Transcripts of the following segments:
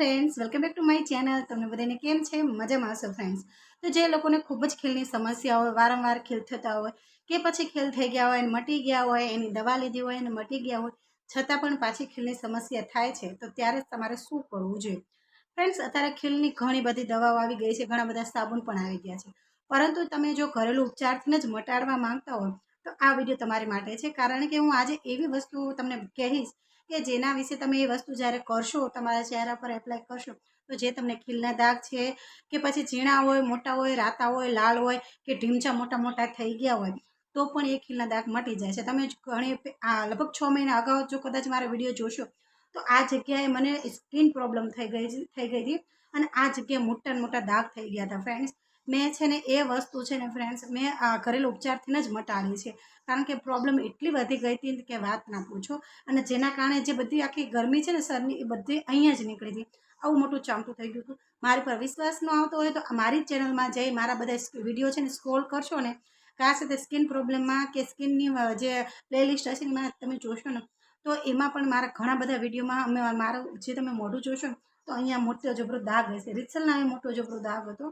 Friends welcome back to my channel તમને બધાને કેમ છે? મજામાં હશો ફ્રેન્ડ્સ તો જે લોકોને ખૂબ જ ખીલની સમસ્યા હોય, વારંવાર ખીલ થતા હોય, કે પછી ખીલ થઈ ગયા હોય અને મટી ગયા હોય, એની દવા લીધી હોય અને મટી ગયા હોય, છતાં પણ પાછી ખીલની સમસ્યા થાય છે, તો ત્યારે તમારે શું કરવું જોઈએ? ફ્રેન્ડ્સ અત્યારે ખીલની ઘણી બધી દવાઓ આવી ગઈ છે, ઘણા બધા સાબુન પણ આવી ગયા છે. પરંતુ તમે જો ઘરેલું ઉપચારથી જ મટાડવા માંગતા હોય તો આ વીડિયો તમારી માટે છે. કારણ કે હું આજે એવી વસ્તુ તમને કહીશ કે જેના વિશે તમે એ વસ્તુ જ્યારે કરશો, તમારા ચહેરા પર એપ્લાય કરશો, તો જે તમને ખીલના દાગ છે કે પછી ઝીણા હોય, મોટા હોય, રાતા હોય લાલ હોય કે ઢીમચા મોટા મોટા થઈ ગયા હોય, તો પણ એ ખીલના દાગ મટી જાય છે. તમે ઘણી લગભગ છ મહિના અગાઉ જો કદાચ મારા વીડિયો જોશો, તો આ જગ્યાએ મને સ્કિન પ્રોબ્લેમ થઈ ગઈ થઈ ગઈ હતી અને આ જગ્યાએ મોટા મોટા દાગ થઈ ગયા હતા ફ્રેન્ડ્સ મેં છે ને એ વસ્તુ છે ને ફ્રેન્ડ્સ મેં આ ઘરેલું ઉપચારથી જ મટાડી છે. કારણ કે પ્રોબ્લેમ એટલી વધી ગઈ હતી કે વાત ના પૂછો. અને જેના કારણે જે બધી આખી ગરમી છે ને સરની, એ બધી અહીંયા જ નીકળી હતી આવું મોટું ચામટું થઈ ગયું હતું. મારી પર વિશ્વાસ ન આવતો હોય તો મારી જ ચેનલમાં જઈ મારા બધા વીડિયો છે ને સ્ક્રોલ કરશો ને કા સાથે સ્કિન પ્રોબ્લેમમાં કે સ્કિનની જે પ્લેલિસ્ટ હશે એમાં તમે જોશો ને, તો એમાં પણ મારા ઘણા બધા વિડીયોમાં અમે, મારું, જે તમે મોઢું જોશો તો અહીંયા મોટો જબરો દાગ હશે. રિચલના મોટો જબરો દાગ હતો.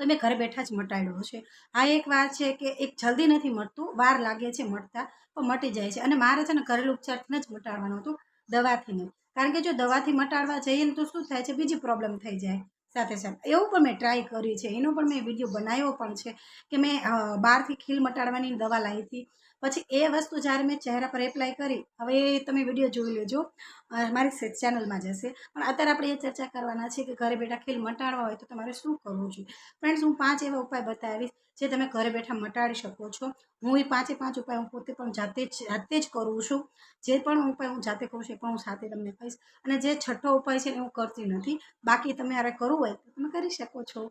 તો મેં ઘરે બેઠા જ મટાડ્યો છે. આ એક વાત છે કે એક જલ્દી નથી મટતું વાર લાગે છે મટતા પણ મટી જાય છે. અને મારે છે ને ઘરેલું ઉપચારથી જ મટાડવાનું હતું, દવાથી નહીં. કારણ કે જો દવાથી મટાડવા જઈએ ને તો શું થાય છે, બીજી પ્રોબ્લેમ થઈ જાય સાથે સાથે. એવું પણ મેં ટ્રાય કરી છે. એનો પણ મેં વીડિયો બનાવ્યો પણ છે કે મેં બહારથી ખીલ મટાડવાની દવા લાવી હતી. પછી એ વસ્તુ જ્યારે મેં ચહેરા પર એપ્લાય કરી, હવે તમે વીડિયો જોઈ લેજો. મારી ચેનલમાં જશે. પણ અત્યારે આપણે એ ચર્ચા કરવાના છે કે ઘરે બેઠા ખીલ મટાડવા હોય તો તમારે શું કરવું જોઈએ? ફ્રેન્ડ્સ હું પાંચ એવા ઉપાય બતાવીશ જે તમે ઘરે બેઠા મટાડી શકો છો. હું એ પાંચે પાંચ ઉપાય હું પોતે પણ જાતે જ જાતે જ કરું છું. જે પણ ઉપાય હું જાતે કરું છું એ પણ હું સાથે તમને કહીશ. અને જે છઠ્ઠો ઉપાય છે એ હું કરતી નથી. બાકી તમે અરે કરવું હોય તો તમે કરી શકો છો.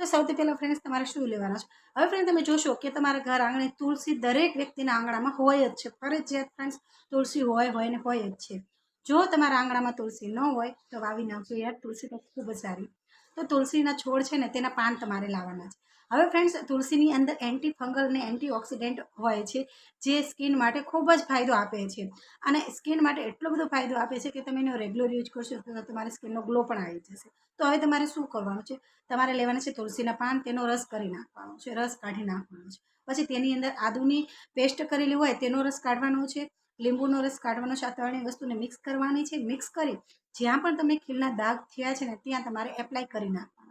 તો સૌથી પહેલાં ફ્રેન્ડ્સ તમારે શું લેવાના છે? હવે ફ્રેન્ડ તમે જોશો કે તમારા ઘર આંગણે તુલસી દરેક વ્યક્તિના આંગણામાં હોય જ છે. ફરજિયાત ફ્રેન્ડ્સ તુલસી હોય હોય ને હોય જ છે. જો તમારા આંગણામાં તુલસી ન હોય, તો વાવી નાખજો યાર. તુલસી તો ખૂબ જ સારી. તો તુલસીના છોડ છે ને, તેના પાન તમારે લાવવાના છે. હવે ફ્રેન્ડ્સ તુલસીની અંદર એન્ટી ફંગલ ને એન્ટીઓક્સિડન્ટ હોય છે, જે સ્કિન માટે ખૂબ જ ફાયદો આપે છે. અને સ્કિન માટે એટલો બધો ફાયદો આપે છે કે તમે એનો રેગ્યુલર યુઝ કરશો તો તમારી સ્કિનનો ગ્લો પણ આવી જશે. તો હવે તમારે શું કરવાનું છે? તમારે લેવાના છે તુલસીના પાન, તેનો રસ કરી નાખવાનો છે, રસ કાઢી નાખવાનો છે. પછી તેની અંદર આદુની પેસ્ટ કરેલી હોય, તેનો રસ કાઢવાનો છે, લીંબુનો રસ કાઢવાનો છે, આ વસ્તુને મિક્સ કરવાની છે. મિક્સ કરી જ્યાં પણ તમને ખીલના દાગ થયા છે ને, ત્યાં તમારે એપ્લાય કરી નાખવાના.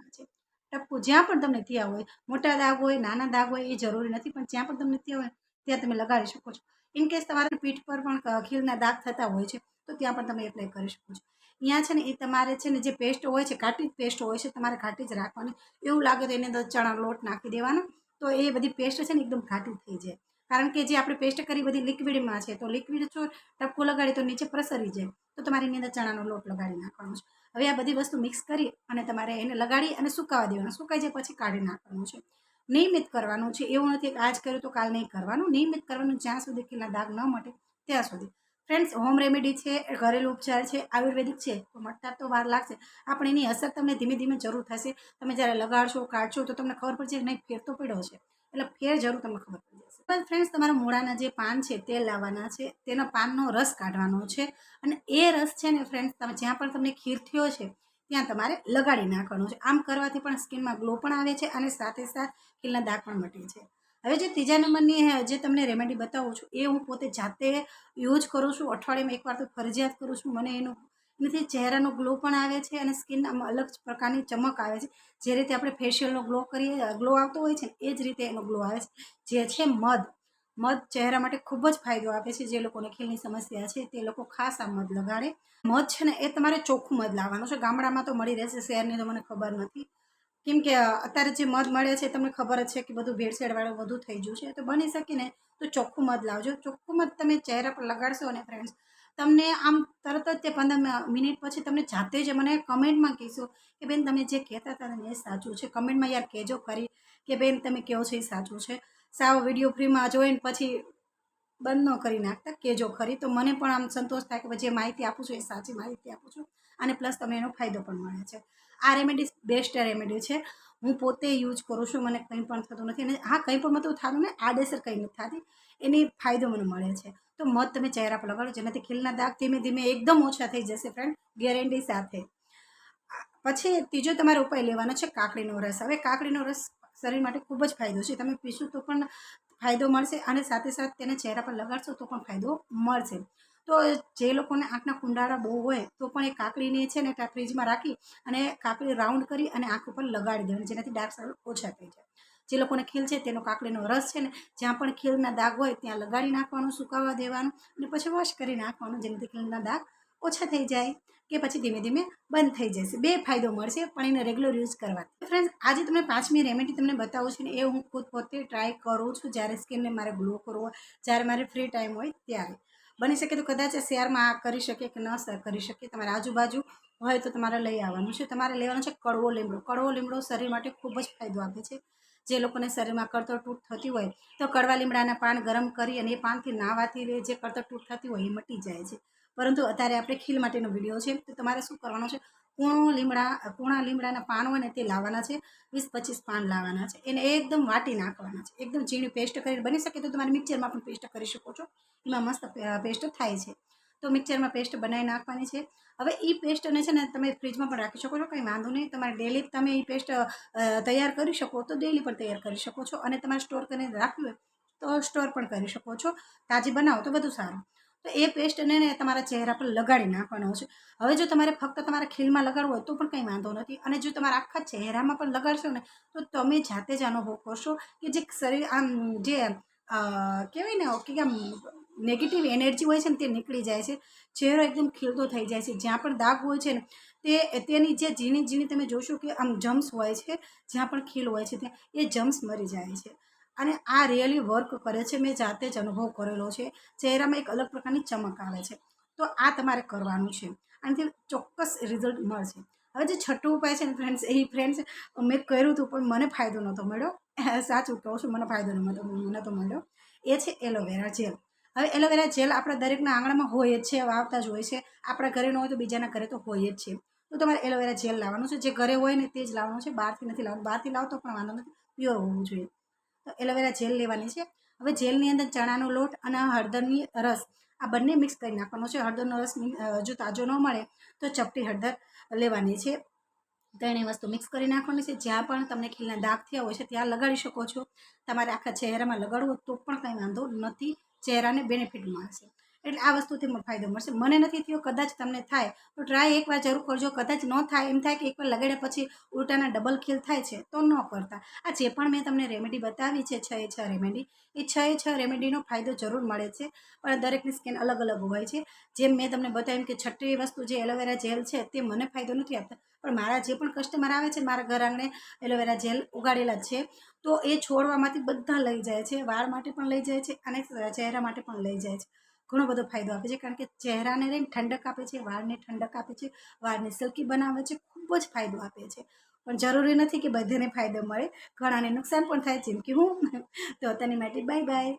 ટપકું જ્યાં પણ તમને થયા હોય, મોટા દાગ હોય, નાના દાગ હોય, એ જરૂરી નથી, પણ જ્યાં પણ તમને થયા હોય, ત્યાં તમે લગાડી શકો છો. ઇન કેસ તમારા પીઠ પર પણ ખીલના દાગ થતા હોય છે, તો ત્યાં પણ તમે એપ્લાય કરી શકો છો. અહીંયા છે ને, એ તમારે છે ને, જે પેસ્ટ હોય છે ઘાટી જ પેસ્ટ હોય છે, તમારે ઘાટી જ રાખવાની. એવું લાગે તો એની અંદર ચણા લોટ નાખી દેવાનો, તો એ બધી પેસ્ટ છે ને, એકદમ ઘાટી થઈ જાય. કારણ કે જે આપણે પેસ્ટ કરી બધી લિક્વિડમાં છે, તો લિક્વિડ જો ટપકો લગાડી તો નીચે પ્રસરી જાય, તો તમારે એની અંદર ચણાનો લોટ લગાડી નાખવાનો છે. હવે આ બધી વસ્તુ મિક્સ કરી અને તમારે એને લગાડી અને સુકાવા દેવાનું. સુકાઈ જાય પછી કાઢી નાખવાનું છે. નિયમિત કરવાનું છે, એવું નથી કે આજ કર્યું તો કાલ નહીં કરવાનું. નિયમિત કરવાનું જ્યાં સુધી ખીલના દાગ ન મટે, ત્યાં સુધી. ફ્રેન્ડ્સ હોમ રેમેડી છે, ઘરેલું ઉપચાર છે, આયુર્વેદિક છે, તો મટતા તો વાર લાગશે. આપણે એની અસર તમને ધીમે ધીમે જરૂર થશે. તમે જ્યારે લગાડશો, કાઢશો, તો તમને ખબર પડશે નહીં ફેર તો પડ્યો છે. એટલે ફેર જરૂર તમને ખબર પડી જશે. પણ ફ્રેન્ડ્સ તમારા મોડાના જે પાન છે તે લાવવાના છે. તેના પાનનો રસ કાઢવાનો છે. અને એ રસ છે ને ફ્રેન્ડ્સ તમે જ્યાં પણ તમને ખીર થયો છે, ત્યાં તમારે લગાડી નાખવાનું છે. આમ કરવાથી પણ સ્કિનમાં ગ્લો પણ આવે છે અને સાથે સાથ ખીલના દાગ પણ મટે છે. હવે જે ત્રીજા નંબરની જે તમને રેમેડી બતાવું છું, એ હું પોતે જાતે યુઝ કરું છું. અઠવાડિયામાં એકવાર તો ફરજિયાત કરું છું. મને એનું એનાથી ચહેરાનો ગ્લો પણ આવે છે અને સ્કિન આમાં અલગ પ્રકારની ચમક આવે છે. જે રીતે આપણે ફેશિયલનો ગ્લો કરીએ ગ્લો આવતો હોય છે એ જ રીતે એનો ગ્લો આવે છે. જે છે મધ. મધ ચહેરા માટે ખૂબ જ ફાયદો આપે છે જે લોકોને ખીલની સમસ્યા છે, તે લોકો ખાસ આ મધ લગાડે. મધ છે ને, એ તમારે ચોખ્ખું મધ લાવવાનું છે. ગામડામાં તો મળી રહેશે, શહેરની તો મને ખબર નથી. કેમ કે અત્યારે જે મધ મળે છે તમને ખબર જ છે કે બધું ભેળસેળવાળું બધું થઈ ગયું છે. તો બની શકે ને, તો ચોખ્ખું મધ લાવજો. ચોખ્ખું મધ તમે ચહેરા પર લગાડશો ને ફ્રેન્ડ્સ તમને આમ તરત જ તે પંદર મિનિટ પછી તમને જાતે જ મને કમેન્ટમાં કહેશો કે બેન તમે જે કહેતા હતા ને એ સાચું છે. કમેન્ટમાં યાર કહેજો ખરી કે બેન તમે કહો છો એ સાચું છે. સાવ વીડિયો ફ્રીમાં જોઈને પછી બંધ ન કરી નાખતા, કહેજો ખરી. તો મને પણ આમ સંતોષ થાય કે જે માહિતી આપું છું એ સાચી માહિતી આપું છું અને પ્લસ તમને એનો ફાયદો પણ મળે છે. આ રેમેડી બેસ્ટ રેમેડી છે. હું પોતે યુઝ કરું છું, મને કંઈ પણ થતું નથી અને હા કંઈ પણ મતું થતું ને આડેસર કંઈ નથી થતી, એની ફાયદો મને મળે છે. તો મધ તમે ચહેરા પર લગાડો, જેનાથી ખીલના દાગ ધીમે ધીમે એકદમ ઓછા થઈ જશે ફ્રેન્ડ ગેરંટી સાથે. પછી ત્રીજો તમારે ઉપાય લેવાનો છે કાકડીનો રસ. હવે કાકડીનો રસ શરીર માટે ખૂબ જ ફાયદો છે. તમે પીશું તો પણ ફાયદો મળશે અને સાથે સાથે તેને ચહેરા પર લગાડશો તો પણ ફાયદો મળશે. તો જે લોકોને આંખના કુંડાળા બહુ હોય તો પણ એ કાકડીને છે ને ફ્રીજમાં રાખી અને કાકડી રાઉન્ડ કરી અને આંખ ઉપર લગાડી દેવાની, જેનાથી ડાર્ક સર્કલ ઓછા થઈ જાય. જે લોકોને ખીલ છે તેનો કાકડીનો રસ છે ને, જ્યાં પણ ખીલના દાગ હોય ત્યાં લગાડી નાખવાનું, સુકાવા દેવાનું અને પછી વોશ કરી નાખવાનું જેનાથી ખીલના દાગ ઓછા થઈ જાય કે પછી ધીમે ધીમે બંધ થઈ જશે. બે ફાયદો મળશે, પણ એને રેગ્યુલર યુઝ કરવાથી. ફ્રેન્ડ્સ આજે તમને પાંચમી રેમેડી તમને બતાવું છું ને, એ હું ખુદ પોતે ટ્રાય કરું છું. જ્યારે સ્કિનને મારે ગ્લો કરવો જ્યારે મારે ફ્રી ટાઈમ હોય ત્યારે. બની શકે તો કદાચ શેરમાં આ કરી શકે કે ન કરી શકે. તમારે આજુબાજુ હોય તો તમારે લઈ આવવાનું છે. તમારે લેવાનો છે કડવો લીમડો. કડવો લીમડો શરીર માટે ખૂબ જ ફાયદો આપે છે. જે લોકોને શરીરમાં કળતરટૂટ થતી હોય, તો કડવા લીમડાના પાન ગરમ કરી અને એ પાનથી નાહવાથી જે કળતરટૂટ થતી હોય એ મટી જાય છે. પરંતુ અત્યારે આપણે ખીલ માટેનો વીડિયો છે, તો તમારે શું કરવાનો છે? કૂણો લીમડા કૂણા લીમડાના પાન હોય ને તે લાવવાના છે, વીસ પચીસ પાન લાવવાના છે. એને એકદમ વાટી નાખવાના છે. એકદમ ઝીણી પેસ્ટ કરીને બની શકે તો તમારે મિક્સરમાં પણ પેસ્ટ કરી શકો છો. એમાં મસ્ત પેસ્ટ થાય છે. તો મિક્સરમાં પેસ્ટ બનાવી નાખવાની છે. હવે એ પેસ્ટને છે ને તમે ફ્રીજમાં પણ રાખી શકો છો, કંઈ વાંધો નહીં. તમારે ડેલી તમે એ પેસ્ટ તૈયાર કરી શકો તો ડેલી પણ તૈયાર કરી શકો છો અને તમારે સ્ટોર કરીને રાખવી હોય તો સ્ટોર પણ કરી શકો છો. તાજી બનાવો તો વધુ સારું. તો એ પેસ્ટને ને તમારા ચહેરા પર લગાડી નાખવાનો છે. હવે જો તમારે ફક્ત તમારા ખીલમાં લગાડવું હોય તો પણ કંઈ વાંધો નથી. અને જો તમારા આખા ચહેરામાં પણ લગાડશો ને તો તમે જાતે જ અનુભવ કરશો કે જે શરીર, આમ, જે કહેવાય ને કે આમ નેગેટિવ એનર્જી હોય છે ને તે નીકળી જાય છે. ચહેરો એકદમ ખીલતો થઈ જાય છે. જ્યાં પણ દાગ હોય છે ને તે તેની જે ઝીણી ઝીણી તમે જોશો કે આમ જમ્સ હોય છે, જ્યાં પણ ખીલ હોય છે ત્યાં એ જમ્સ મરી જાય છે. અને આ રિયલી વર્ક કરે છે. મેં જાતે જ અનુભવ કરેલો છે. ચહેરામાં એક અલગ પ્રકારની ચમક આવે છે. તો આ તમારે કરવાનું છે. આનાથી ચોક્કસ રિઝલ્ટ મળશે. હવે જે છઠ્ઠું ઉપાય છે ને ફ્રેન્ડ્સ એ ફ્રેન્ડ્સ મેં કર્યું હતું પણ મને ફાયદો નહોતો મળ્યો. સાચું કહું છું, મને ફાયદો નહોતો નહોતો મળ્યો. એ છે એલોવેરા જેલ હવે એલોવેરા જેલ આપણા દરેકના આંગણામાં હોય જ છે વાવતા જ હોય છે. આપણા ઘરે ન હોય તો બીજાના ઘરે તો હોય જ છે. તો તમારે એલોવેરા જેલ લાવવાનું છે. જે ઘરે હોય ને તે જ લાવવાનું છે. બહારથી નથી લાવવાનું. બહારથી લાવો તો પણ વાંધો નથી. પ્યોર હોવું જોઈએ. તો એલોવેરા જેલ લેવાની છે. હવે જેલની અંદર ચણાનો લોટ અને હળદરની રસ આ બંને મિક્સ કરી નાખવાનો છે. હળદરનો રસ જો તાજો ન મળે તો ચપટી હળદર લેવાની છે. ત્રણેય વસ્તુ મિક્સ કરી નાખવાની છે. જ્યાં પણ તમને ખીલના દાગ થયા હોય છે, ત્યાં લગાડી શકો છો. તમારે આખા ચહેરામાં લગાડવું તો પણ કંઈ વાંધો નથી. ચહેરાને બેનિફિટ મળશે. એટલે આ વસ્તુથી ફાયદો મળશે. મને નથી થયો, કદાચ તમને થાય. તો ટ્રાય એકવાર જરૂર કરજો. કદાચ ન થાય, એમ થાય કે એકવાર લગાડ્યા પછી ઉલટાના ડબલ ખીલ થાય છે, તો ન કરતા. આ જે પણ મેં તમને રેમેડી બતાવી છે, છ એ છ રેમેડી એ છ એ છ રેમેડીનો ફાયદો જરૂર મળે છે. પણ દરેકની સ્કિન અલગ અલગ હોય છે. જેમ મેં તમને બતાવ્યું કે છઠ્ઠી વસ્તુ જે એલોવેરા જેલ છે, તે મને ફાયદો નથી આપતા. પણ મારા જે પણ કસ્ટમર આવે છે, મારા ઘર આંગણે એલોવેરા જેલ ઉગાડેલા છે, તો એ છોડવામાંથી બધા લઈ જાય છે, વાળ માટે પણ લઈ જાય છે, અને ચહેરા માટે પણ લઈ જાય છે. ઘણો બધો ફાયદો આપે છે. કારણ કે ચહેરાને રહીને ઠંડક આપે છે, વાળને ઠંડક આપે છે, વાળને સિલ્કી બનાવે છે, ખૂબ જ ફાયદો આપે છે. પણ જરૂરી નથી કે બધાને ફાયદો મળે. ઘણાને નુકસાન પણ થાય, જેમ કે હું. તો અત્યારની માટે બાય બાય